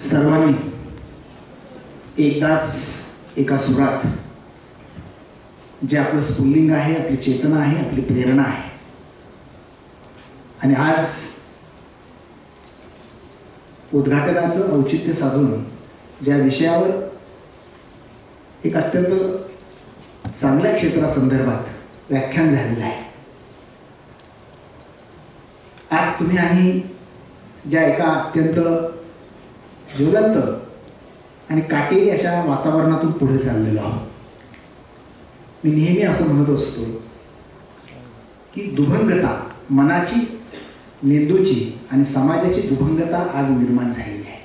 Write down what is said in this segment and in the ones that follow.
सर्वांनी एकदाच एका सुरात जे आपलं स्फुल्लिंग आहे आपली चेतना आहे आपली प्रेरणा आहे. आणि आज उद्घाटनाचं औचित्य साधून ज्या विषयावर एक अत्यंत चांगल्या क्षेत्रासंदर्भात व्याख्यान झालेलं आहे. आज तुम्ही आम्ही ज्या एका अत्यंत ज्वलंत. आणि काटेरी अशा वातावरणातून पुढे चाललेलो आहोत. मी नेहमी असं म्हणत असतो की दुभंगता मनाची मेंदूची आणि समाजाची दुभंगता आज निर्माण झालेली आहे.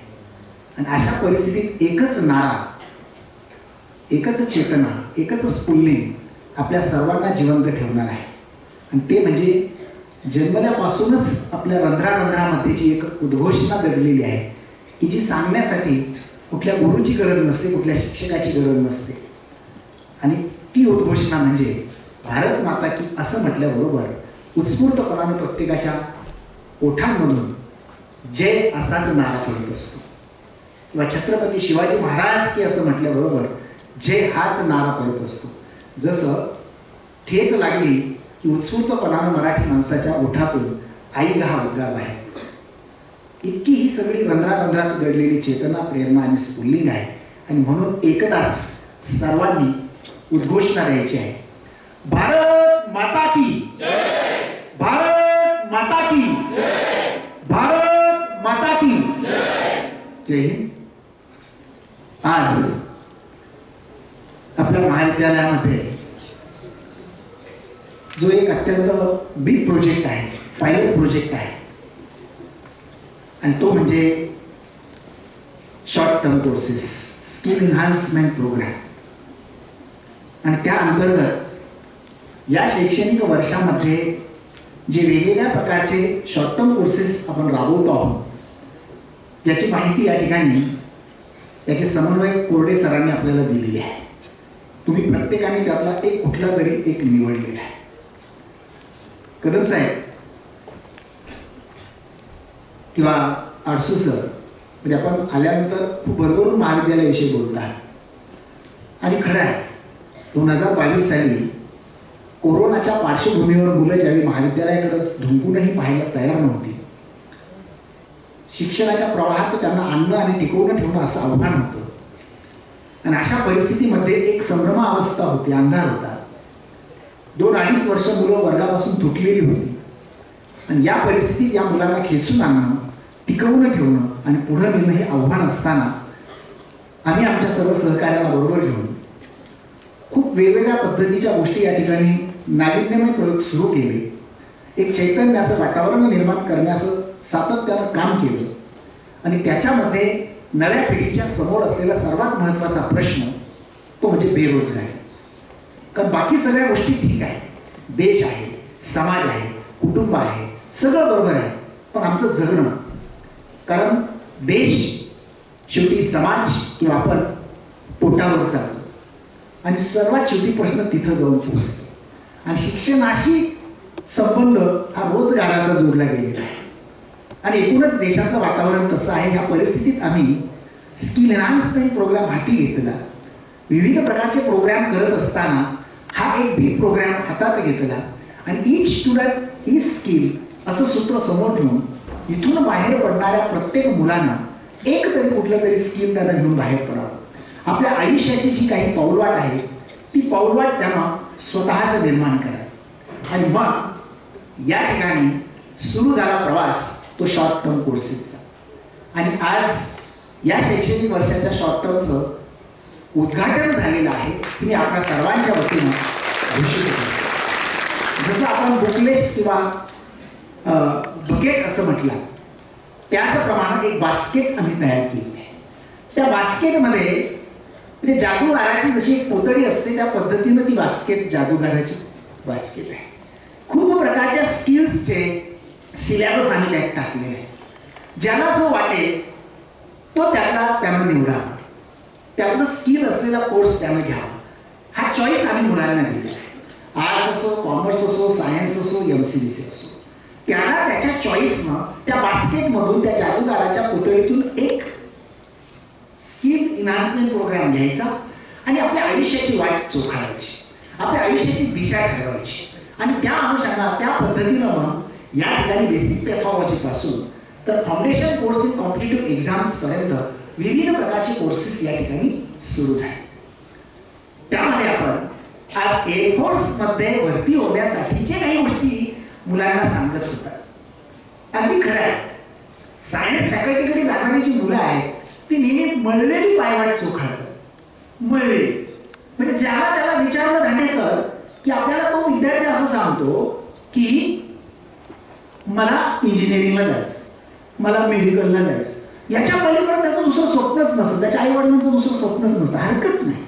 आणि अशा परिस्थितीत एकच नारा एकच चेतना एकच स्फुल्लिंग आपल्या सर्वांना जिवंत ठेवणार आहे. आणि ते म्हणजे जन्मल्यापासूनच आपल्या रंध्रारंध्रामध्ये जी एक उद्घोषणा दडलेली आहे की जी सांगण्यासाठी कुठल्या गुरुची गरज नसते कुठल्या शिक्षकाची गरज नसते. आणि ती उद्घोषणा म्हणजे भारत माता की असं म्हटल्याबरोबर उत्स्फूर्तपणानं प्रत्येकाच्या ओठांमधून जय असाच नारा पडत असतो. किंवा छत्रपती शिवाजी महाराज की असं म्हटल्याबरोबर जय हाच नारा पडत असतो. जसं ठेच लागली की उत्स्फूर्तपणानं मराठी माणसाच्या ओठातून आई हा उद्गार आहे इतकी ही सगळी रंध्रारंध्रात घडलेली चेतना प्रेरणा आणि स्फुल्लिंग आहे. आणि म्हणून एकदाच सर्वांनी उद्घोषणा द्यायची आहे. भारत माता की. भारत माता की. भारत माता की. जय हिंद. आज आपल्या महाविद्यालयामध्ये जो एक अत्यंत बिग प्रोजेक्ट आहे पायलट प्रोजेक्ट आहे आणि तो म्हणजे short term courses skill enhancement programme आणि त्या अंतर्गत या शैक्षणिक वर्षामध्ये जे वेगवेगळ्या प्रकारचे शॉर्ट टर्म कोर्सेस आपण राबवतो आहोत त्याची माहिती या ठिकाणी याचे समन्वय कोरडे सरांनी आपल्याला दिलेली आहे. तुम्ही प्रत्येकाने त्यातला एक कुठला तरी एक निवडलेला आहे. कदम साहेब किंवा आडसू सर म्हणजे आपण आल्यानंतर खूप भरभरून महाविद्यालयाविषयी बोलता आणि खरं आहे दोन हजार बावीस साली कोरोनाच्या पार्श्वभूमीवर मुलं ज्यावेळी महाविद्यालयाकडे धुंकूनही पाहायला तयार नव्हती शिक्षणाच्या प्रवाहात त्यांना आणणं आणि टिकवून ठेवणं असं आव्हान होतं. आणि अशा परिस्थितीमध्ये एक संभ्रमावस्था होती अंधार होता. दोन अडीच वर्ष मुलं वर्गापासून तुटलेली होती. आणि या परिस्थितीत या मुलांना खेचून आणणं टिकवून ठेवणं आणि पुढं नेणं हे आव्हान असताना आम्ही आमच्या सर्व सहकार्यांना बरोबर घेऊन खूप वेगवेगळ्या पद्धतीच्या गोष्टी या ठिकाणी नाविन्यमय प्रयोग सुरू केले. एक चैतन्याचं वातावरण निर्माण करण्याचं सातत्यानं काम केलं. आणि त्याच्यामध्ये नव्या पिढीच्या समोर असलेला सर्वात महत्त्वाचा प्रश्न तो म्हणजे बेरोजगारी. कारण बाकी सगळ्या गोष्टी ठीक आहे देश आहे समाज आहे कुटुंब आहे सगळं बरोबर आहे. पण आमचं जगणं कारण देश शेवटी समाज किंवा आपण पोटावर चालतो. आणि सर्वात शेवटी प्रश्न तिथं जाऊन पोहोचतो आणि शिक्षणाशी संबंध हा रोजगाराचा जोडला गेलेला आहे. आणि एकूणच देशातलं वातावरण तसं आहे ह्या परिस्थितीत आम्ही स्किल एनहान्समेंट प्रोग्राम हाती घेतला. विविध प्रकारचे प्रोग्राम करत असताना हा एक बिग प्रोग्राम हातात घेतला. आणि इच स्टुडंट इज स्किल असं सूत्र समोर ठेवून इथून बाहेर पडणाऱ्या प्रत्येक मुलांना एक तरी कुठलं तरी स्किल त्यांना घेऊन बाहेर पडावं. आपल्या आयुष्याची जी काही पाऊलवाट आहे ती पाऊलवाट त्यांना स्वतःच निर्माण करावी आणि मग या ठिकाणी सुरू झाला प्रवास तो शॉर्ट टर्म कोर्सेसचा आणि आज या शैक्षणिक वर्षाच्या शॉर्ट टर्मचं उद्घाटन झालेलं आहे मी आपल्या सर्वांच्या वतीनं घोषित जसं आपण बुकलेट किंवा बुकेट असं म्हटलं. त्याचप्रमाणे एक बास्केट आम्ही तयार केली आहे. त्या बास्केटमध्ये म्हणजे जादूगाराची जशी एक पोतळी असते त्या पद्धतीनं ती बास्केट जादूगाराची बास्केट आहे. खूप प्रकारच्या स्किल्सचे सिलेबस आम्ही त्यात टाकलेले आहे ज्याला जो वाटेल तो त्यातला त्यानं निवडा त्यातलं स्किल असलेला कोर्स त्यानं घ्यावा. हा चॉईस आम्ही मुलांना दिलेला आहे. आर्ट्स असो कॉमर्स असो सायन्स असो एम सी बी सी असो. त्याला त्याच्या चॉईसनं त्या बास्केटमधून त्या जादूगाराच्या पुतळीतून एक इन्हान्समेंट प्रोग्राम घ्यायचा आणि आपल्या आयुष्याची वाट चोखाळायची आपल्या आयुष्याची दिशा ठरवायची. आणि त्या अनुषंगाने त्या पद्धतीनं मग या ठिकाणी बेसिक पॅथॉलॉजी पासून तर foundation course in competitive exams पर्यंत विविध प्रकारचे कोर्सेस या ठिकाणी सुरू झाले. त्यामध्ये आपण आज एअरफोर्समध्ये भरती होण्यासाठी जे काही गोष्टी मुलांना सांगत होता. अगदी खरं आहे. सायन्स फॅकल्टीकडे जाणारी जी मुलं आहेत ती नेहमी मळलेली पायवाट चोखाळतात. मळलेली. म्हणजे ज्याला त्याला विचारलं जाण्याचं सर की आपल्याला तो विद्यार्थी असं सांगतो की मला इंजिनिअरिंगला जायचं मला मेडिकलला जायचं. याच्या पलीकडे त्याचं दुसरं स्वप्नच नसतं त्याच्या आईवडिलांचं दुसरं स्वप्नच नसतं हरकत नाही.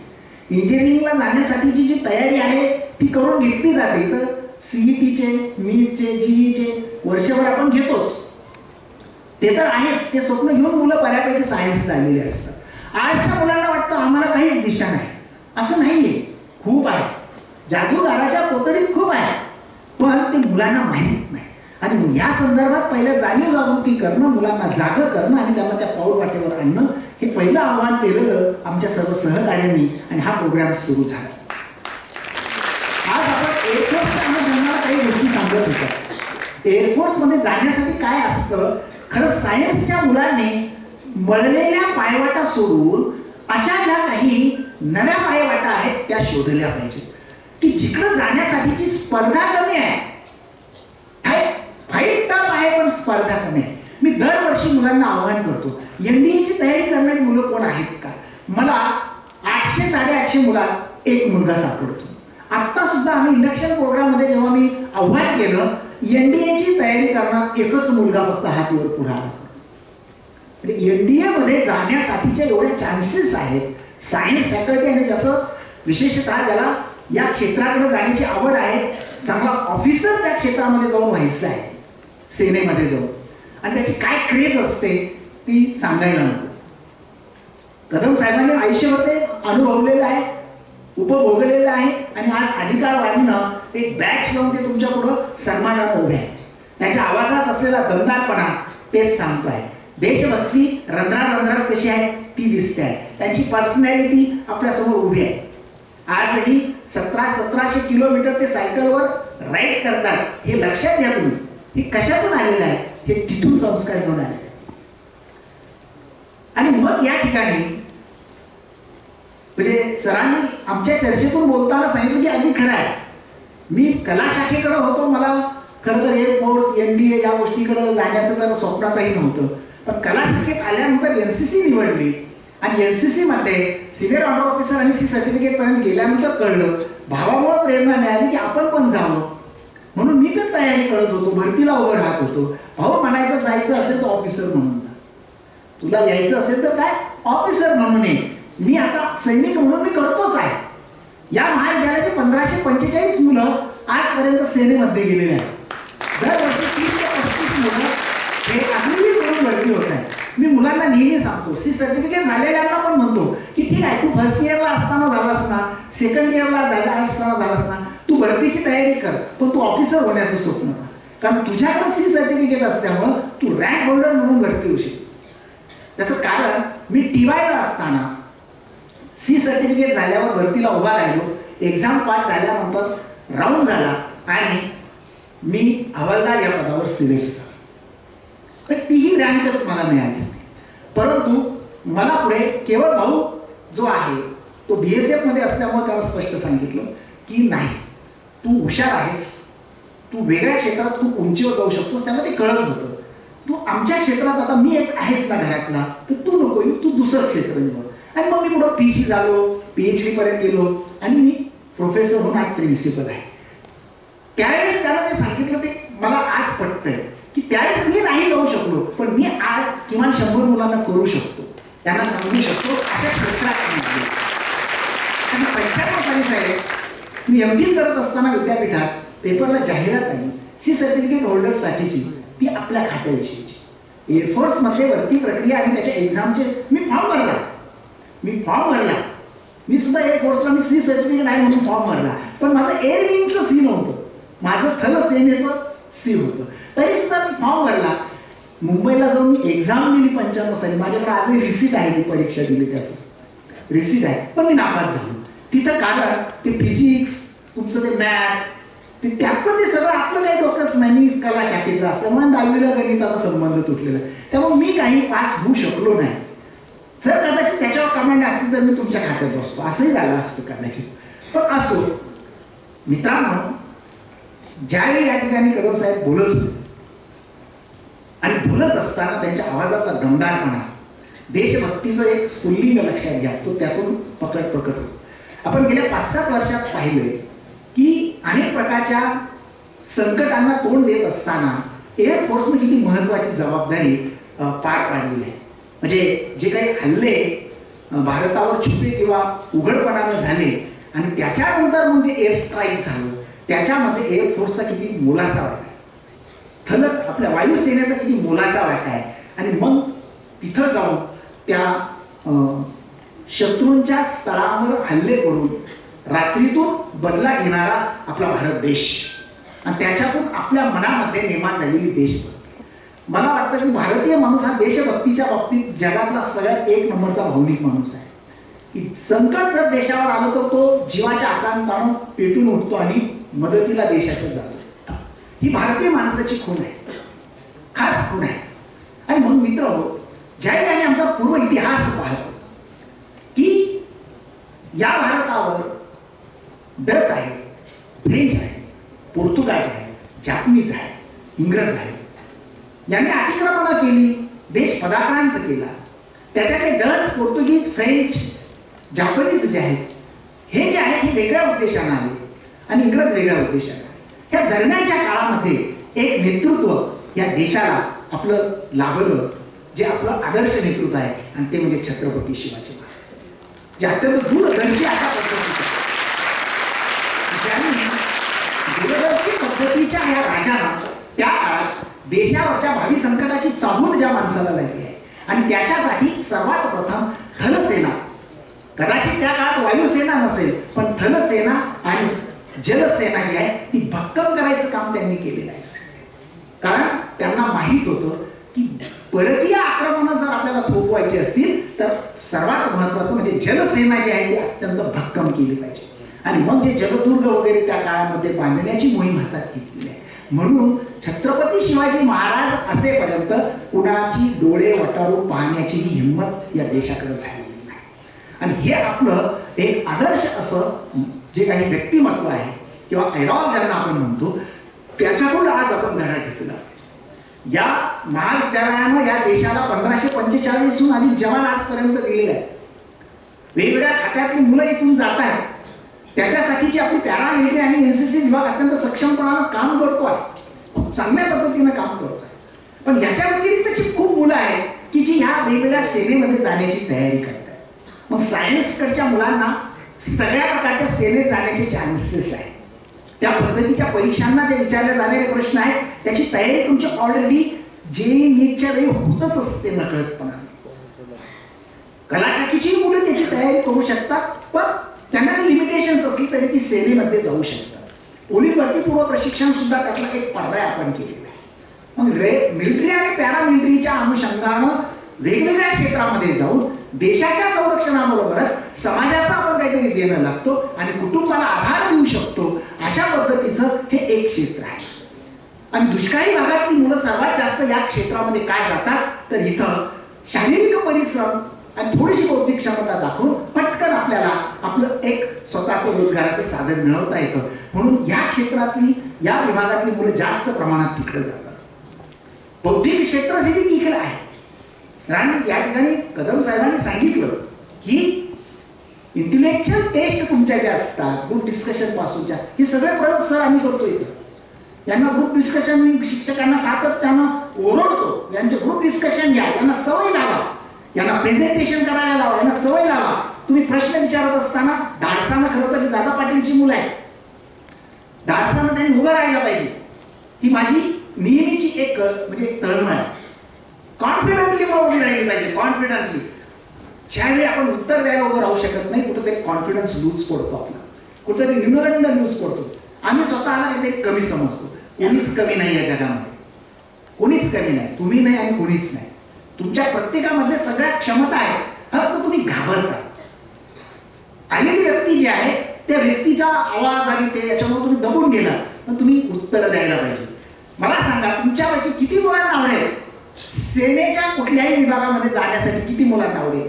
इंजिनिअरिंगला जाण्यासाठीची जी तयारी आहे ती करून घेतली जाते तर सीईटीचे नीटचे जीईचे वर्षभर आपण घेतोच. ते तर आहेच. ते स्वप्न घेऊन मुलं बऱ्यापैकी सायन्सला आलेली असतात. आजच्या मुलांना वाटतं आम्हाला काहीच दिशा नाही. असं नाहीये. खूप आहे. जादूगाराच्या कोतडीत खूप आहे. पण ते मुलांना माहीत नाही. आणि या संदर्भात पहिलं जाणीव जागृती करणं मुलांना जागं करणं आणि त्यांना त्या पाऊल वाटेवर आणणं हे पहिलं आव्हान केलेलं आमच्या सर्व सहकार्यांनी आणि हा प्रोग्राम सुरू झाला आज आपण एअरफोर्सच्या अनुषंगाने काही गोष्टी सांगत होतो एअरफोर्समध्ये जाण्यासाठी काय असतं? खरं सायन्सच्या मुलांनी मळलेल्या पायवाटा सोडून अशा ज्या काही नव्या पायवाटा आहेत त्या शोधल्या पाहिजे की जिकडं जाण्यासाठीची स्पर्धा कमी आहे. फाईट टफ आहे पण स्पर्धा कमी आहे. मी दरवर्षी मुलांना आव्हान करतो एनडीएची तयारी करणारी मुलं कोण आहेत का? मला आठशे साडेआठशे मुलात एक मुलगा सापडतो. आत्ता सुद्धा आम्ही इंडक्शन प्रोग्राममध्ये जेव्हा मी आव्हान केलं एनडीएची तयारी करणार एकच मुलगा फक्त हातीवर पुढे आला. म्हणजे एनडीए मध्ये जाण्यासाठीच्या एवढे चान्सेस आहेत. सायन्स फॅकल्टी आणि ज्याचं विशेषतः ज्याला या क्षेत्राकडे जाण्याची आवड आहे चांगला ऑफिसर त्या क्षेत्रामध्ये जाऊन व्हायचं आहे सेनेमध्ये जाऊन. आणि त्याची काय क्रेज असते ती सांगायला नको. कदम साहेबांनी आयुष्यभर ते अनुभवलेलं आहे. उपभोगलेलं आहे आणि आज अधिकार वाढणं एक बॅच लावून ते तुमच्या पुढं सन्मानानं उभे आहे त्यांच्या आवाजात असलेला दमदारपणा तेच सांगतोय देशभक्ती रंध्रात रंध्रात कशी आहे ती दिसते आहे. त्यांची पर्सनॅलिटी आपल्यासमोर उभी आहे. आजही सतरा सतराशे किलोमीटर ते सायकलवर राईड करतात. हे लक्षात घ्या तुम्ही. हे कशातून आलेलं आहे? हे तिथून संस्कार घेऊन आलेले आहे. आणि मग या ठिकाणी म्हणजे सरांनी आमच्या चर्चेतून बोलताना सांगितलं की अगदी खरं आहे. मी कला शाखेकडे होतो मला खरं तर एअरफोर्स एन डी ए या गोष्टीकडे जाण्याचं तर स्वप्नातही नव्हतं. पण कला शाखेत आल्यानंतर एन सी सी निवडली. आणि एन सी सीमध्ये सिनियर ऑर्डर ऑफिसर आणि सी सर्टिफिकेट पर्यंत गेल्यानंतर कळलं भावामुळे प्रेरणा मिळाली की आपण पण जावं. म्हणून मी पण तयारी करत होतो भरतीला उभं राहत होतो. भाऊ म्हणायचं जायचं असेल तर ऑफिसर म्हणून. तुला यायचं असेल तर काय? ऑफिसर म्हणून ये. मी आता सैनिक म्हणून मी करतोच आहे. या महाविद्यालयाचे पंधराशे पंचेचाळीस मुलं आजपर्यंत सेनेमध्ये गेलेले आहेत. दरवर्षी तीस ते पस्तीस मुलं हे अजूनही करून भरती होत आहे मी मुलांना नेहमी सांगतो सी सर्टिफिकेट झालेल्यांना पण म्हणतो की ठीक आहे तू फर्स्ट इयरला असताना झालास ना सेकंड इयरला झाला असताना झालास ना तू भरतीची तयारी कर पण तू ऑफिसर होण्याचं स्वप्न कारण तुझ्याकडे सी सर्टिफिकेट असल्यामुळं तू रँक होल्डर म्हणून भरती होशील त्याचं कारण मी टीवायला असताना सी सर्टिफिकेट झाल्यावर भरतीला उभा राहिलो. एक्झाम पास झाल्यानंतर राऊंड झाला आणि मी हवालदार या पदावर सिलेक्ट झालो. पण तीही रँकच मला मिळाली. परंतु मला पुढे केवळ भाऊ जो आहे तो बी एस एफमध्ये असल्यामुळे त्याला स्पष्ट सांगितलं की नाही तू हुशार आहेस. तू वेगळ्या क्षेत्रात तू उंचीवर जाऊ शकतोस. त्यामुळे ते कळत होतं तू आमच्या क्षेत्रात आता मी एक आहेस ना घरातला तर तू नको येऊ तू दुसरं क्षेत्र निवड. आणि मग मी पुढं पी जी झालो पी एच डी पर्यंत गेलो. आणि मी प्रोफेसर म्हणून आज प्रिन्सिपल आहे. त्यावेळेस त्याला जे सांगितलं ते मला आज पटतंय. की त्यावेळेस मी नाही जाऊ शकलो पण मी आज किमान शंभर मुलांना करू शकतो. त्यांना सांगू शकतो अशा क्षेत्रात आणि पंच्याण्णव साली साहेब मी एम फिल करत असताना विद्यापीठात पेपरला जाहिरात आली. सी सर्टिफिकेट होल्डरसाठीची ती आपल्या खात्याविषयीची. एअरफोर्समध्ये भरती प्रक्रिया आणि त्याच्या एक्झामचे मी फॉर्म भरला. मी फॉर्म भरला. मी सुद्धा एक कोर्सला मी सी सर्टिफिकेट आहे म्हणून फॉर्म भरला. पण माझं एअरविंगचं सी नव्हतं. माझं थल सेनेचं सी होतं. तरी सुद्धा मी फॉर्म भरला. मुंबईला जाऊन मी एक्झाम दिली पंच्याण्णव साली. माझ्याकडे आजही रिसिट आहे ती परीक्षा दिली त्याचं. रेसीज आहे. पण मी नापास झालो. तिथं कारण ते फिजिक्स तुमचं ते मॅथ ते त्यातलं ते सगळं आपलं काही डोकंच नाही. मी कला शाखेचं असल्यामुळे दहावीला गणिताचा संबंध तुटलेला. त्यामुळे मी काही पास होऊ शकलो नाही. जर कदाचित त्याच्यावर कमांड असतील तर मी तुमच्या खात्यात बसतो. असंही झालं असतं कदाचित. पण असो मित्रांनो ज्यावेळी या ठिकाणी कदम साहेब बोलत होते आणि बोलत असताना त्यांच्या आवाजातला दमदारपणा देशभक्तीचं एक स्फुल्लिंग लक्षात घ्या तो त्यातून पकड प्रकट होतो. आपण गेल्या पाच सात वर्षात पाहिलंय की अनेक प्रकारच्या संकटांना तोंड देत असताना एअरफोर्सनं किती महत्वाची जबाबदारी पार पाडली आहे. म्हणजे जे काही हल्ले भारतावर छुपे किंवा उघडपणानं झाले आणि त्याच्यानंतर म्हणजे एअर स्ट्राईक झालं त्याच्यामध्ये एअरफोर्सचा किती मोलाचा वाटा आहे. थलक आपल्या वायुसेनेचा किती मोलाचा वाटा आहे. आणि मग तिथं जाऊन त्या शत्रूंच्या स्थळावर हल्ले करून रात्रीतून बदला घेणारा आपला भारत देश. आणि त्याच्यातून आपल्या मनामध्ये निर्माण झालेली देशभक्ती मला वाटतं की भारतीय माणूस हा देशभक्तीच्या बाबतीत जगातला सगळ्यात एक नंबरचा भावनिक माणूस आहे. की संकट जर देशावर आलं तर तो जीवाच्या आकांतानं पेटून उठतो आणि मदतीला देशाचं जातो. ही भारतीय माणसाची खूण आहे. खास खूण आहे. आणि म्हणून मित्र हो ज्यावेळी आम्ही आमचा पूर्व इतिहास पाहतो की या भारतावर डच आहे फ्रेंच आहे पोर्तुगाज आहे जापनीज आहे इंग्रज आहे यांनी अतिक्रमणं केली देश पदाक्रांत केला. त्याच्यातले डच पोर्तुगीज फ्रेंच जापनीज जे आहेत हे जे आहेत हे वेगळ्या उद्देशानं आले आणि इंग्रज वेगळ्या उद्देशानं आले. त्या दरम्यानच्या काळामध्ये एक नेतृत्व या देशाला आपलं लाभलं जे आपलं आदर्श नेतृत्व आहे आणि ते म्हणजे छत्रपती शिवाजी महाराज. जे अत्यंत दूरदर्शी अशा पद्धतीचं दूरदर्शी पद्धतीच्या या राजाला देशावरच्या भावी संकटाची चाहूल ज्या माणसाला लागली आहे. आणि त्याच्यासाठी सर्वात प्रथम थलसेना कदाचित त्या काळात वायुसेना नसेल पण थलसेना आणि जलसेना जी आहे ती भक्कम करायचं काम त्यांनी केलेलं आहे. कारण त्यांना माहीत होतं की परकीय आक्रमणं जर आपल्याला थोपवायची असतील तर सर्वात महत्वाचं म्हणजे जलसेना जी आहे ती अत्यंत भक्कम केली पाहिजे. आणि मग जे जलदुर्ग वगैरे त्या काळामध्ये बांधण्याची मोहीम हातात घेतलेली आहे. म्हणून छत्रपती शिवाजी महाराज असेपर्यंत कुणाची डोळे वटारून पाहण्याची ही हिंमत या देशाकडे झालेली नाही. आणि हे आपलं एक आदर्श असं जे काही व्यक्तिमत्व आहे किंवा आयडॉल ज्यांना आपण म्हणतो त्याच्याकडून आज आपण धडा घेतला. या महाविद्यालयानं या देशाला पंधराशे पंचेचाळीसहून अधिक जवान आजपर्यंत दिलेले आहेत. वेगवेगळ्या खात्यातली मुलं इथून जात आहेत. त्याच्यासाठीची आपली पॅरामिलिटरी आणि एन सी सी विभाग अत्यंत सक्षमपणानं काम करतो आहे खूप चांगल्या पद्धतीनं काम करतो आहे पण याच्या व्यतिरिक्तची खूप मुलं आहेत की जी ह्या वेगवेगळ्या सेनेमध्ये जाण्याची तयारी करतात मग सायन्सकडच्या मुलांना सगळ्या प्रकारच्या सेनेत जाण्याचे चान्सेस आहेत. त्या पद्धतीच्या परीक्षांना जे विचारले जाणारे प्रश्न आहेत त्याची तयारी तुमची ऑलरेडी जे नीटच्या वेळी होतच असते नकळतपणा कलाशाखीची मुलं त्याची तयारी करू शकतात पण त्यांना काही लिमिटेशन्स असली तरी ती सेवेमध्ये जाऊ शकतात. पोलीस भरतीपूर्व प्रशिक्षण सुद्धा त्यातला एक पर्याय आपण केलेला आहे. मग रे मिलिटरी आणि पॅरामिलिटरीच्या अनुषंगानं वेगवेगळ्या क्षेत्रामध्ये जाऊन देशाच्या संरक्षणाबरोबरच समाजाचा आपण काहीतरी देणं लागतो आणि कुटुंबाला आधार देऊ शकतो अशा पद्धतीचं हे एक क्षेत्र आहे. आणि दुष्काळी भागातली मुलं सर्वात जास्त या क्षेत्रामध्ये काय जातात? तर इथं शारीरिक परिश्रम आणि थोडीशी बौद्धिक क्षमता दाखवून पटकन आपल्याला आपलं एक स्वतःचं रोजगाराचं साधन मिळवता येतं. म्हणून या क्षेत्रातली या विभागातली मुलं जास्त प्रमाणात तिकडे जातात. बौद्धिक क्षेत्र जे तिकडे आहे. सरांनी या ठिकाणी कदम साहेबांनी सांगितलं की इंटेलेक्च्युअल टेस्ट तुमच्या ज्या असतात ग्रुप डिस्कशन पासूनच्या हे सगळे प्रयोग सर आम्ही करतो इथं. यांना ग्रुप डिस्कशन शिक्षकांना सातत्यानं ओरडतो. यांचे ग्रुप डिस्कशन घ्या यांना सवय लावा. यांना प्रेझेंटेशन करायला लावा यांना सवय लावा. तुम्ही प्रश्न विचारत असताना धाडसानं खरं तर ही दादा पाटीलची मुलं आहे धाडसानं त्यांनी उभं राहायला पाहिजे. ही माझी नेहमीची एक म्हणजे एक तळमळ आहे. कॉन्फिडंटली मला उभी राहिली पाहिजे कॉन्फिडंटली ज्यावेळी आपण उत्तर द्यायला उभं राहू शकत नाही कुठं ते कॉन्फिडन्स लूज पडतो आपला. कुठंतरी न्यूनगंड लूज पडतो. आम्ही स्वतःला काहीतरी कमी समजतो. कोणीच कमी नाही या जगामध्ये. कोणीच कमी नाही. तुम्ही नाही आणि कोणीच नाही. तुमच्या प्रत्येकामध्ये सगळ्या क्षमता आहेत फक्त तुम्ही घाबरता. आलेली व्यक्ती जी आहे त्या व्यक्तीचा आवाज आणि ते याच्यामुळे तुम्ही दबून गेला पण तुम्ही उत्तर द्यायला पाहिजे. मला सांगा तुमच्यापैकी किती मुलांना आवडेल सेनेच्या कुठल्याही विभागामध्ये जाण्यासाठी किती मुलांना आवडेल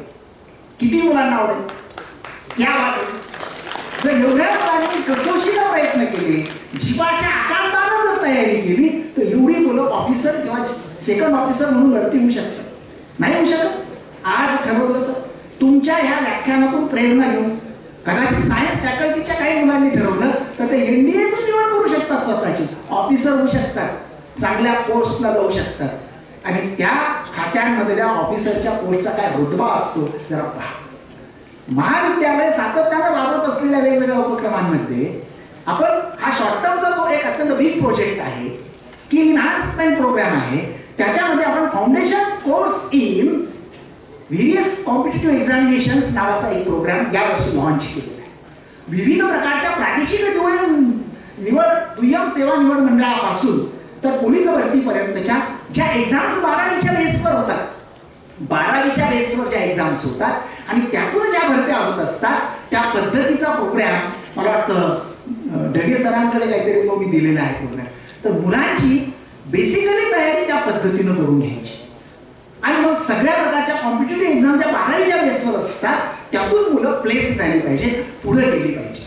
किती मुलांना आवडेल या बात जर एवढ्या मुलांनी कसोशीला प्रयत्न केले जीवाच्या आकांतानं जर तयारी केली तर एवढी मुलं ऑफिसर किंवा सेकंड ऑफिसर म्हणून लढती होऊ शकतात. नाही होऊ शकत. आज ठरवलं तर तुमच्या ह्या व्याख्यानातून प्रेरणा घेऊन कदाचित सायन्स फॅकल्टीच्या काही मुलांनी ठरवलं तर ते एनडीएतून निवड करू शकतात स्वतःची. ऑफिसर होऊ शकतात. चांगल्या पोस्टला जाऊ शकतात. आणि त्या खात्यांमधल्या ऑफिसरच्या पोस्टचा काय रुतबा असतो जरा पहा. महाविद्यालय सातत्यानं राबवत असलेल्या वेगवेगळ्या उपक्रमांमध्ये आपण हा शॉर्ट टर्मचा जो एक अत्यंत बिग प्रोजेक्ट आहे स्किल इन्हान्समेंट प्रोग्राम आहे त्याच्यामध्ये आपण foundation course in various competitive examinations नावाचा एक प्रोग्राम यावर्षी लॉन्च केलेला आहे. विविध प्रकारच्या प्रादेशिक दुय्यम निवड दुय्यम सेवा निवड मंडळापासून तर पोलीस भरतीपर्यंतच्या ज्या एक्झाम्स बारावीच्या बेसवर होतात बारावीच्या बेसवर ज्या एक्झाम्स होतात आणि त्यातून ज्या भरत्या होत असतात त्या पद्धतीचा प्रोग्राम मला वाटतं ढगे सरांकडे काहीतरी तो मी दिलेला आहे प्रोग्राम तर मुलांची बेसिकली तयारी त्या पद्धतीनं करून घ्यायची. आणि मग सगळ्या प्रकारच्या कॉम्पिटेटिव्ह एक्झाम ज्या बारावीच्या बेसवर असतात त्यातून मुलं प्लेस झाली पाहिजे पुढे गेली पाहिजे.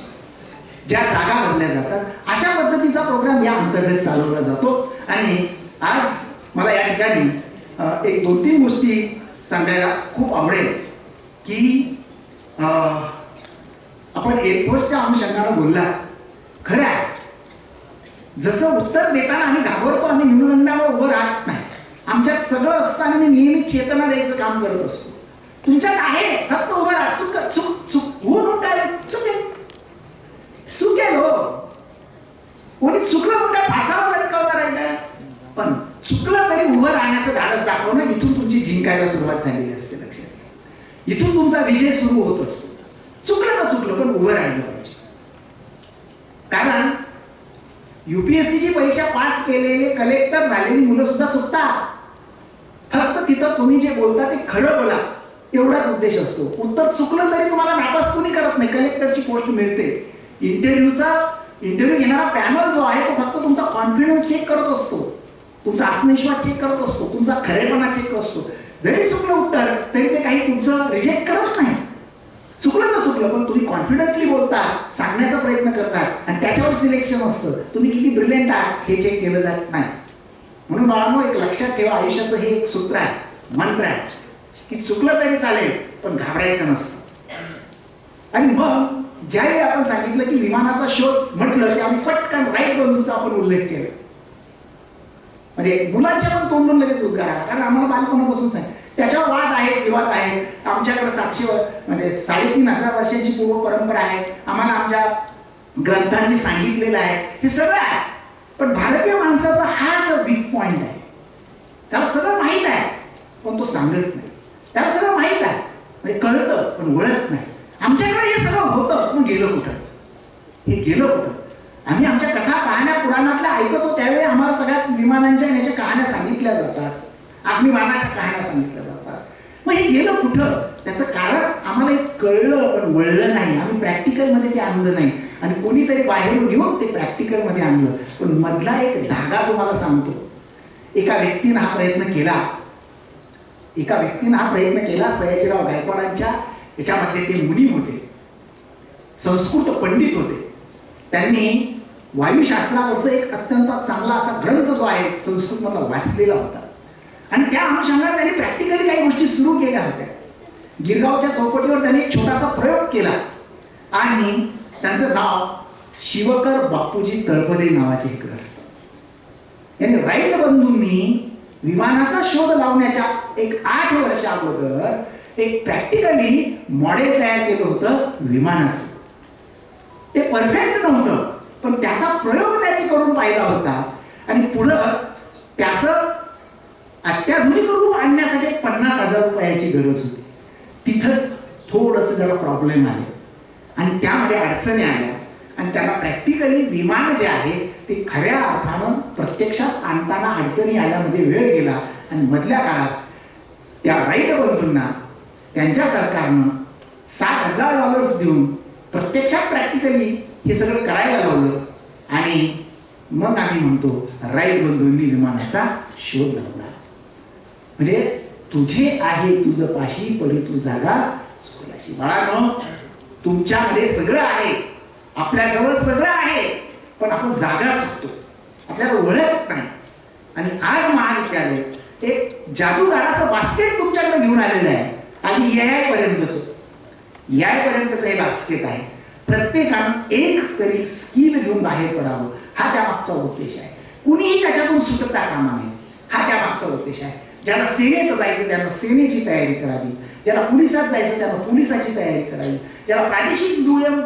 ज्या जागा भरल्या जातात अशा पद्धतीचा प्रोग्राम या अंतर्गत चालवला जातो. आणि आज मला या ठिकाणी एक दोन तीन गोष्टी सांगायला खूप आवडेल की आपण एअरफोर्सच्या अनुषंगानं बोलला खरं आहे. जसं उत्तर देताना आम्ही घाबरतो आम्ही न्यूनगंडावर उभं राहत नाही. आमच्यात सगळं असताना मी नेहमी चेतना द्यायचं काम करत असतो. तुमच्यात आहे फक्त उभं राहा. चुक चुक चुक. होऊन काय? चुकेल चुकेल हो. कोणी चुकलं म्हणून काय फासावर लटकवणार आहे का पण चुकलं तरी उभं राहण्याचं धाडस दाखवणं इथून तुमची जिंकायला सुरुवात झालेली असते लक्षात घ्या. इथून तुमचा विजय सुरू होत असतो. चुकलं का चुकलं पण उभं राहिलं पाहिजे. कारण युपीएससीची परीक्षा पास केलेले कलेक्टर झालेली मुलं सुद्धा चुकतात. फक्त तिथं तुम्ही जे बोलता ते खरं बोला. एवढाच उद्देश असतो. उत्तर चुकलं तरी तुम्हाला नापास कोणी करत नाही. कलेक्टरची पोस्ट मिळते. इंटरव्ह्यूचा इंटरव्ह्यू घेणारा पॅनल जो आहे तो फक्त तुमचा कॉन्फिडन्स चेक करत असतो. तुमचा आत्मविश्वास चेक करत असतो. तुमचा खरेपणा चेक असतो. जरी चुकलं उत्तर तरी ते काही तुमचं रिजेक्ट करत नाही. चुकलं ना चुकलं पण तुम्ही कॉन्फिडंटली बोलता सांगण्याचा प्रयत्न करतात आणि त्याच्यावर सिलेक्शन असतं. तुम्ही किती ब्रिलियंट आहात हे चेक केलं जात नाही. म्हणून बाळांनो एक लक्षात ठेवा आयुष्याचं हे एक सूत्र आहे मंत्र आहे की चुकलं तरी चालेल पण घाबरायचं नसतं. आणि मग ज्यावेळी आपण सांगितलं की विमानाचा शोध म्हटलं की आम्ही पटकन राईट बंधूचा आपण उल्लेख केला. म्हणजे मुलांच्या पण तोंडून लगेच उद्गार आला. कारण आम्हाला बालपणापासून सांगितलं त्याच्यावर वाद आहेत विवाद आहेत. आमच्याकडे सातशे म्हणजे साडेतीन हजार वर्षांची पूर्व परंपरा आहे. आम्हाला आमच्या ग्रंथांनी सांगितलेलं आहे. हे सगळं आहे. पण भारतीय माणसाचा हाच वीक पॉइंट आहे. त्याला सगळं माहीत आहे पण तो सांगत नाही. त्याला सगळं माहीत आहे. म्हणजे कळतं पण वळत नाही. आमच्याकडे हे सगळं होतं मग गेलं कुठं? हे गेलं कुठं? आम्ही आमच्या कथा कहाण्या पुराणातल्या ऐकतो त्यावेळी आम्हाला सगळ्या विमानांच्या याच्या कहाण्या सांगितल्या जातात. अग्निमानाच्या कहाण्या सांगितल्या जातात मग हे गेलं कुठं? त्याचं कारण आम्हाला एक कळलं पण वळलं नाही. आम्ही प्रॅक्टिकलमध्ये ते आणलं नाही. आणि कोणीतरी बाहेरून येऊन ते प्रॅक्टिकलमध्ये आणलं. पण मधला एक धागा तुम्हाला सांगतो. एका व्यक्तीनं हा प्रयत्न केला. एका व्यक्तीनं हा प्रयत्न केला सयाजीराव गायकवाडांच्या याच्यामध्ये ते मुनी होते. संस्कृत पंडित होते. त्यांनी वायुशास्त्रावरचा एक अत्यंत चांगला असा ग्रंथ जो आहे संस्कृतमधला वाचलेला होता. आणि त्या अनुषंगाने त्यांनी प्रॅक्टिकली काही गोष्टी सुरू केल्या होत्या. गिरगावच्या चौकटीवर त्यांनी एक छोटासा प्रयोग केला. आणि त्यांचं नाव शिवकर बापूजी तळपदे नावाचे एक ग्रस्त यांनी राईट बंधूंनी विमानाचा शोध लावण्याच्या एक आठ वर्षा अगोदर एक प्रॅक्टिकली मॉडेल तयार केलं होतं विमानाचं. ते परफेक्ट नव्हतं पण त्याचा प्रयोग त्यांनी करून पाहिला होता. आणि पुढं त्याचं अत्याधुनिक रूप आणण्यासाठी एक पन्नास हजार रुपयाची गरज होती. तिथं थोडंसं जरा प्रॉब्लेम आले. आणि त्यामध्ये अडचणी आल्या. आणि त्यांना प्रॅक्टिकली विमान जे आहे ते खऱ्या अर्थानं प्रत्यक्षात आणताना अडचणी आल्यामध्ये वेळ गेला. आणि मधल्या काळात त्या राईट बंधूंना त्यांच्या सरकारनं सात हजार डॉलर्स देऊन प्रत्यक्षात प्रॅक्टिकली हे सगळं करायला लावलं. आणि मग आम्ही म्हणतो राईट बंधूंनी विमानाचा शोध लावला म्हणजे तुझे आहे तुझं पाशी परी तू जागा चुकलाशी बाळानो तुमच्यामध्ये सगळं आहे. आपल्याजवळ सगळं आहे. पण आपण जागा चुकतो आपल्याला ओळख नाही. आणि आज महाविद्यालय एक जादूगाराचं बास्केट तुमच्याकडे घेऊन आलेलं आहे. आणि याय पर्यंतच हे बास्केट आहे. प्रत्येकानं एक तरी स्किल घेऊन बाहेर पडावं. हा त्या मागचा उद्देश आहे. कुणीही त्याच्यातून सुटता कामा नये. हा त्या मागचा उद्देश आहे. ज्यांना सेनेत जायचं त्यांना सेनेची तयारी करावी. ज्याला पोलिसात जायचं त्यांना पोलिसाची तयारी करावी. ज्याला प्रादेशिक दुय्यम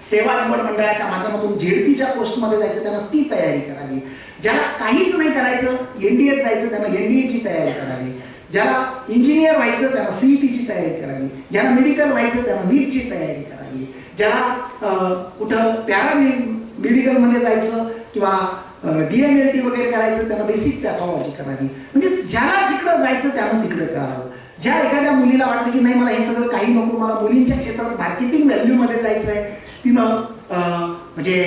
सेवा निवड मंडळाच्या माध्यमातून झेडपीच्या पोस्टमध्ये जायचं त्यांना ती तयारी करावी. ज्याला काहीच नाही करायचं एनडीएत जायचं त्यांना एनडीएची तयारी करावी. ज्याला इंजिनियर व्हायचं त्यांना सीईटीची तयारी करावी. ज्याला मेडिकल व्हायचं त्यांना नीटची तयारी करावी. ज्याला कुठं पॅरा मेडिकलमध्ये जायचं किंवा डीएमएलटी वगैरे करायचं त्याला बेसिक पॅथॉलॉजी करावी. म्हणजे ज्याला जिकडं जायचं त्यानं तिकडे करावं. ज्या एखाद्या मुलीला वाटतं की नाही मला हे सगळं काही नको मला मुलींच्या क्षेत्रात मार्केटिंग व्हॅल्यूमध्ये जायचं आहे तिनं म्हणजे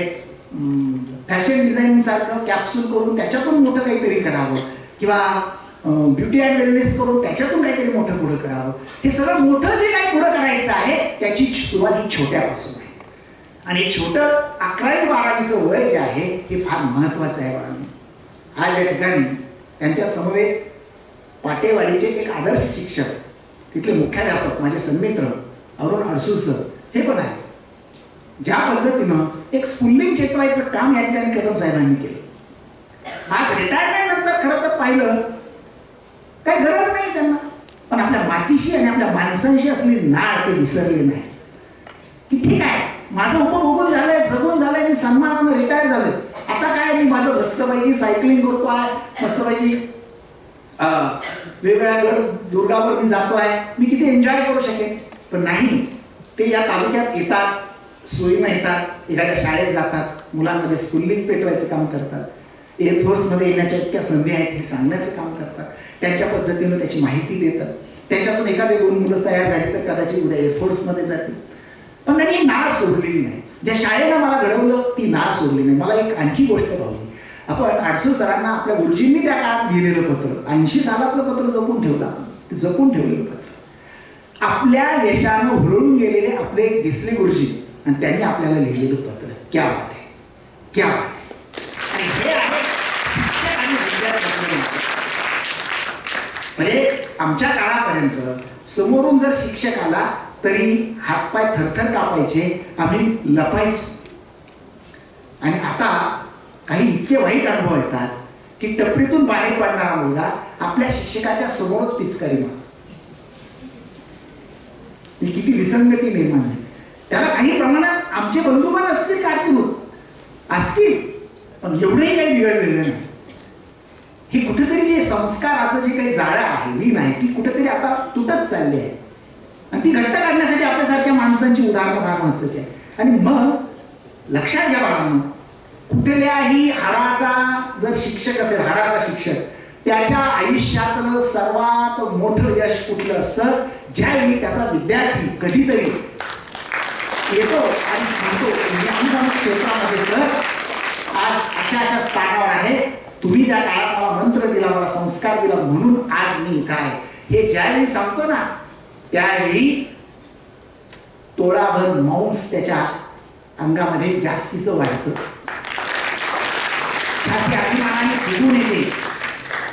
फॅशन डिझाईन सारखं कॅप्सूल करून त्याच्यातून मोठं काहीतरी करावं. किंवा ब्युटी अँड वेलनेस करून त्याच्यातून काहीतरी मोठं पुढं करावं. हे सगळं मोठं जे काही पुढं करायचं आहे त्याची सुरुवात ही छोट्यापासून. आणि छोटं अकरावी बारावीचं वय जे आहे हे फार महत्वाचं आहे बाळांनो. आज या ठिकाणी त्यांच्या समवेत पाटेवाडीचे एक आदर्श शिक्षक तिथले मुख्याध्यापक माझे सन्मित्र अरुण अडसूळ सर हे पण आहे ज्या पद्धतीनं एक स्कुलिंग चेतवायचं काम या ठिकाणी कदम साहेबांनी केलं. आज रिटायरमेंट नंतर खरं तर पाहिलं काही गरज नाही त्यांना. पण आपल्या मातीशी आणि आपल्या माणसांशी असलेली नाळ ते विसरले नाही. की ठीक आहे माझं उपभोगून झालंय जगून झालंय मी सन्मानानं रिटायर झालोय. आता काय मी माझं मस्तपैकी सायकलिंग करतोय मस्तपैकी वेगवेगळ्या गड दुर्गावर मी आहे मी किती एन्जॉय करू शकेन? पण नाही. ते या तालुक्यात येतात सोयीनं येतात एखाद्या शाळेत जातात मुलांमध्ये स्कुलिंग पेटवायचं काम करतात. एअरफोर्समध्ये येण्याच्या इतक्या संधी आहेत हे सांगण्याचं काम करतात. त्यांच्या पद्धतीनं त्याची माहिती देतात. त्याच्यातून एखादे दोन मुलं तयार झाली तर कदाचित उद्या एअरफोर्समध्ये जातील. पण त्यांनी ही नाळ सोडलेली नाही. ज्या शाळेनं मला घडवलं ती नाळ सोडली नाही. मला एक आणखी गोष्ट पाहिली. आपण आडसू सरांना आपल्या गुरुजींनी त्या काळात लिहिलेलं पत्र ऐंशी सालातलं पत्र जपून ठेवलं आपण. ते जपून ठेवलेलं पत्र. आपल्या यशानं हुरळून गेलेले आपले दिसले गुरुजी आणि त्यांनी आपल्याला लिहिलेलं पत्र. क्या वाटते आहे. क्या बात आणि हे आहे शिक्षक आणि म्हणजे आमच्या काळापर्यंत समोरून जर शिक्षक आला तरी हातपाय थरथर कापायचे आम्ही लपायचो. आणि आता काही इतके वाईट अनुभव येतात की टपरीतून बाहेर पडणारा मुलगा आपल्या शिक्षकाच्या समोरच पिचकारी मारतो. ही किती विसंगती निर्माण आहे त्याला काही प्रमाणात आमचे बंधुमान असतील कारणीभूत असतील पण एवढंही काही बिघडलेलं नाही. हे कुठेतरी जे संस्काराचं जे काही जाळं आहे वीण आहे ती कुठेतरी आता तुटत चालली आहे. आणि ती घट्ट काढण्यासाठी आपल्यासारख्या माणसांची उदाहरणं फार महत्वाची आहे आणि मग लक्षात घ्या बाळांनो कुठल्याही हाडाचा जर शिक्षक असेल हाडाचा शिक्षक त्याच्या आयुष्यातलं सर्वात मोठं यश कुठलं असतं? ज्यावेळी त्याचा विद्यार्थी कधीतरी येतो आणि सांगतो क्षेत्रामध्ये सर आज अशा अशा स्थानावर आहे. तुम्ही त्या काळात मला मंत्र दिला मला संस्कार दिला म्हणून आज मी इथं आहे. हे ज्यावेळी सांगतो ना त्यावेळी तोळाभर मांस त्याच्या अंगामध्ये जास्तीचं वाढतं. छाती अभिमानाने फुटून येते.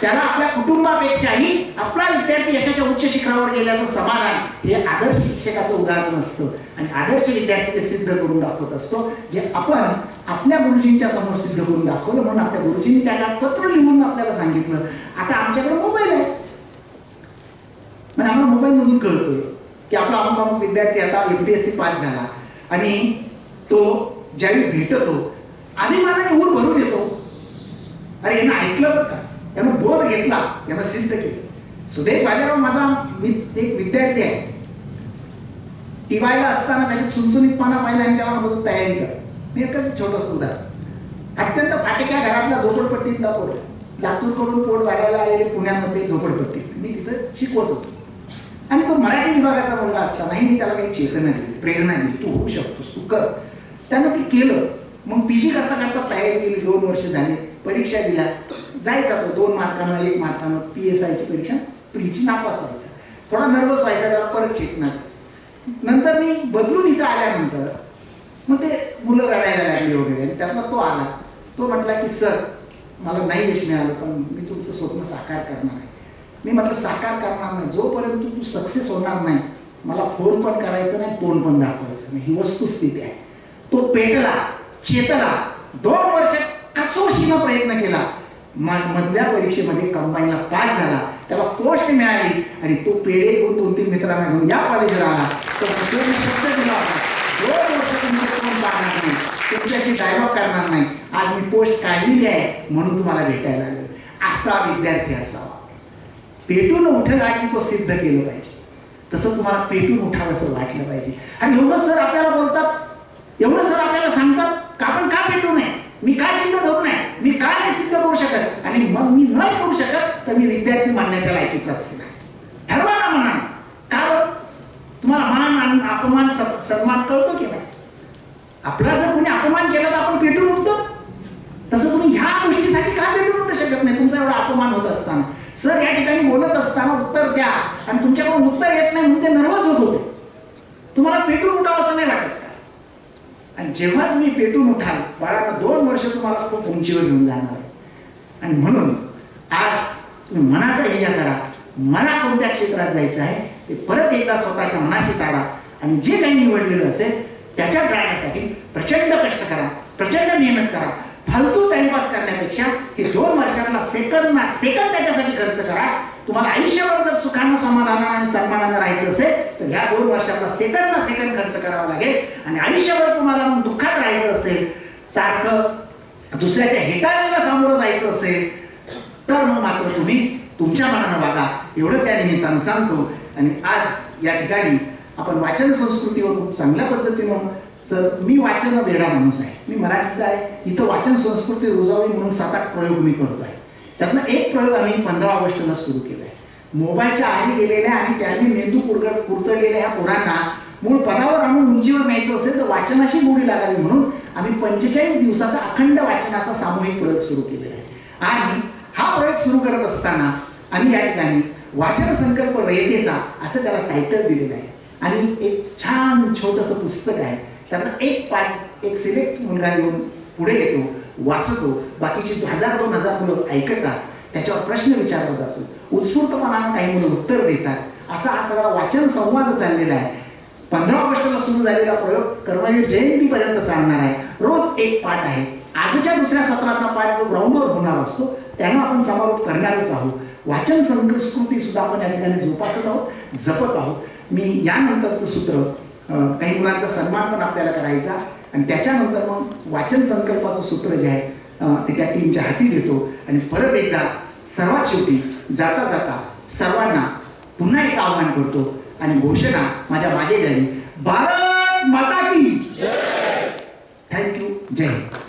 त्याला आपल्या कुटुंबापेक्षाही आपला विद्यार्थी यशाच्या उच्च शिखरावर गेल्याचं समाधान हे आदर्श शिक्षकाचं उदाहरण असतं. आणि आदर्श विद्यार्थी ते सिद्ध करून दाखवत असतो जे आपण आपल्या गुरुजींच्या समोर सिद्ध करून दाखवलं म्हणून आपल्या गुरुजींनी त्याला पत्र लिहून आपल्याला सांगितलं. आता आमच्याकडे मोबाईल आहे. म्हणजे आम्हाला मोबाईलमधून कळतं की आपला अमुक अमुक विद्यार्थी आता सी पास झाला. आणि तो ज्यावेळी भेटतो अभिमानाने ऊर भरून येतो. अरे यानं ऐकलं बरं का? यानं बोध घेतला. यानं सिद्ध केलं. सुदेश भालेराव माझा मी एक विद्यार्थी आहे. टिवायला असताना माझ्या चुनचुनीत पाना पाहिला आणि त्याला बघून तयारी कर मी एकच छोटस उदाहरण अत्यंत फाटक्या घरातल्या झोपडपट्टीतला पोर लातूरकडून पोट वाढायला आलेले पुण्यामध्ये झोपडपट्टीत मी तिथं शिकवत होतो. आणि तो मराठी विभागाचा मुलगा असतानाही मी त्याला काही चेतना दिली प्रेरणा दिली तू होऊ शकतोस तू कर. त्यानं ते केलं. मग पी जी करता करता तयारी केली दोन वर्ष झाली. परीक्षा दिल्या. जायचा तो दोन मार्कानं एक मार्कानं पी एस आयची परीक्षा प्रीची नापास व्हायचा थोडा नर्वस व्हायचा त्याला परत चेतना नंतर मी बदलून इथं आल्यानंतर मग ते मुलं रडायला लागली वगैरे. आणि त्यातला तो आला. तो म्हटला की सर मला नाही यश मिळालं पण मी तुमचं स्वप्न साकार करणार आहे. मी म्हटलं साकार करणार नाही जोपर्यंत तू सक्सेस होणार नाही मला फोन पण करायचं नाही तोंड पण दाखवायचं नाही. ही वस्तुस्थिती आहे. तो पेटला चेतला दोन वर्ष कसोशीनं प्रयत्न केला. मधल्या परीक्षेमध्ये कंबाईनला पास झाला. त्याला पोस्ट मिळाली. आणि तो पेढे घेऊन दोन तीन मित्रांना घेऊन या कॉलेजला आला. तर दुसऱ्या मी शब्द दिला होता. दोन वर्ष तुमचे फोन पाहणार नाही. तुमच्याशी डायलॉग करणार नाही. आज मी पोस्ट काढलेली आहे म्हणून तुम्हाला भेटायला आलं असा विद्यार्थी असावा. पेटून उठला की तो सिद्ध केलं पाहिजे. तसं तुम्हाला पेटून उठावंसं वाटलं पाहिजे. आणि एवढं सर आपल्याला बोलतात एवढं सर आपल्याला सांगतात का आपण का पेटू नये? मी का चिन्ह धरू नये? मी का नाही सिद्ध करू शकत? आणि मग मी न करू शकत तर मी विद्यार्थी मानण्याच्या लायकीचाच नाही. ठरवा ना म्हणा कारण तुम्हाला मान आणि अपमान सन्मान कळतो की नाही? आपला जर कोणी अपमान केला तर आपण पेटून उठतो. तसं तुम्ही ह्या गोष्टीसाठी का पेटून उठू शकत नाही? तुमचा एवढा अपमान होत असताना. सर या ठिकाणी बोलत असताना उत्तर द्या. आणि तुमच्याकडून उत्तर येत नाही म्हणून ते नर्वस होत होते. तुम्हाला पेटून उठावं असं नाही वाटत का? आणि जेव्हा तुम्ही पेटून उठाल बाळाला दोन वर्ष तुम्हाला खूप उंचीवर घेऊन जाणार आहे. आणि म्हणून आज तुम्ही मनाचा हिया करा. मला कोणत्या क्षेत्रात जायचं आहे ते परत एकदा स्वतःच्या मनाशी काढा. आणि जे काही निवडलेलं असेल त्याच्यात जाण्यासाठी प्रचंड कष्ट करा. प्रचंड मेहनत करा. फालतू टाइमपास करण्यापेक्षा हे दोन वर्षातला सेकंद ना सेकंद त्याच्यासाठी खर्च करा. तुम्हाला आयुष्यभर जर सुखानं समाधानानं आणि सन्मानानं राहायचं असेल तर ह्या दोन वर्षातला सेकंद ना सेकंद खर्च करावा लागेल. आणि आयुष्यभर तुम्हाला मग दुःखात राहायचं असेल सारखं दुसऱ्याच्या हेटाळीला सामोरं जायचं असेल तर मग मात्र तुम्ही तुमच्या मनानं वागा. एवढंच या निमित्तानं सांगतो. आणि आज या ठिकाणी आपण वाचन संस्कृतीवर खूप चांगल्या पद्धतीनं तर मी वाचन वेडा माणूस आहे. मी मराठीचा आहे. इथं वाचन संस्कृती रुजावी म्हणून सात आठ प्रयोग मी करतो आहे. त्यातनं एक प्रयोग आम्ही पंधरा ऑगस्टला सुरू केला आहे. मोबाईलच्या आधी गेलेल्या आणि त्यांनी मेंदू कुरगड कुरतडलेल्या ह्या पोरांना मूळ पदावर आणून उंचीवर न्यायचं असेल तर वाचनाशी गोडी लागावी म्हणून आम्ही पंचेचाळीस दिवसाचा अखंड वाचनाचा सामूहिक प्रयोग सुरू केलेला आहे. आणि हा प्रयोग सुरू करत असताना आम्ही या ठिकाणी वाचन संकल्प रयतेचा असं त्याला टायटल दिलेलं आहे. आणि एक छान छोटंसं पुस्तक आहे. त्यामुळे एक पाठ एक सिलेक्ट मुलगा येऊन पुढे येतो वाचतो. बाकीची हजार दोन हजार मुलं ऐकतात त्याच्यावर प्रश्न विचारला जातो. उत्स्फूर्तपणानं काही मुलं उत्तर देतात. असा हा सगळा वाचन संवाद चाललेला आहे. पंधरा ऑगस्टला सुरू झालेला प्रयोग कर्मवीर जयंतीपर्यंत चालणार आहे. रोज एक पाठ आहे. आजच्या दुसऱ्या सत्राचा पाठ जो ग्राउंडवर होणार असतो त्यानं आपण समारोप करणारच आहोत. वाचन संस्कृती सुद्धा आपण या ठिकाणी जोपासत आहोत जपत आहोत. मी यानंतरचं सूत्र काही गुणांचा सन्मान पण आपल्याला करायचा. आणि त्याच्यानंतर मग वाचन संकल्पाचं सूत्र जे आहे ते त्या टीमच्या हाती देतो आणि परत एकदा सर्वात शेवटी जाता जाता सर्वांना पुन्हा एक आव्हान करतो. आणि घोषणा माझ्या मागे झाली भारत माता की थँक्यू जय हिंद.